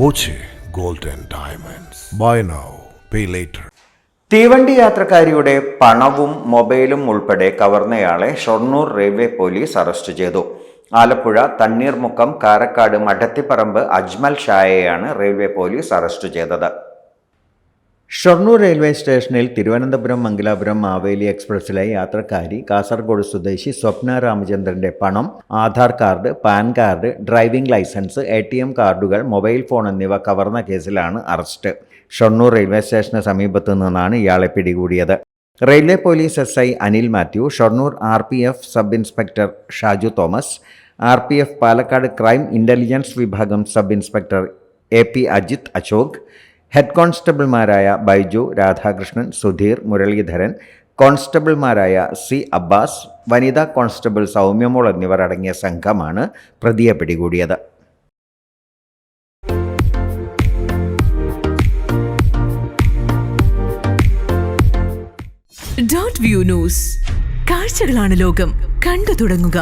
Boche gold and diamonds. Buy now pay later തീവണ്ടി യാത്രക്കാരിയുടെ പണവും മൊബൈലും ഉൾപ്പെടെ കവർന്നയാളെ ഷൊർണൂർ റെയിൽവേ പോലീസ് അറസ്റ്റ് ചെയ്തു. ആലപ്പുഴ തണ്ണീർമുക്കം കാരക്കാട് മഠത്തിപ്പറമ്പ് അജ്മൽ ഷായെയാണ് റെയിൽവേ പോലീസ് അറസ്റ്റ് ചെയ്തത്. ഷൊർണൂർ റെയിൽവേ സ്റ്റേഷനിൽ തിരുവനന്തപുരം മംഗലാപുരം മാവേലി എക്സ്പ്രസ്സിലെ യാത്രക്കാരി കാസർഗോഡ് സ്വദേശി സ്വപ്ന രാമചന്ദ്രന്റെ പണം Aadhaar card pan card driving licence A കാർഡുകൾ മൊബൈൽ ഫോൺ എന്നിവ കവർന്ന കേസിലാണ് അറസ്റ്റ്. ഷൊർണൂർ റെയിൽവേ സ്റ്റേഷന് സമീപത്തു നിന്നാണ് ഇയാളെ പിടികൂടിയത്. Railway police S I Anil Mathew Shoranur R P F sub inspector Shaju Thomas R P F Palakkad crime intelligence വിഭാഗം sub inspector A P Ajith Ashok head കോൺസ്റ്റബിൾമാരായ Baiju Radhakrishnan Sudheer Muraleedharan കോൺസ്റ്റബിൾമാരായ C Abbas വനിതാ കോൺസ്റ്റബിൾ സൗമ്യമോൾ എന്നിവർ അടങ്ങിയ സംഘമാണ് പ്രതിയെ പിടികൂടിയത്. ഡോട്ട് വ്യൂ ന്യൂസ് കാഴ്ചകളാണ് ലോകം. കണ്ടു തുടങ്ങുക.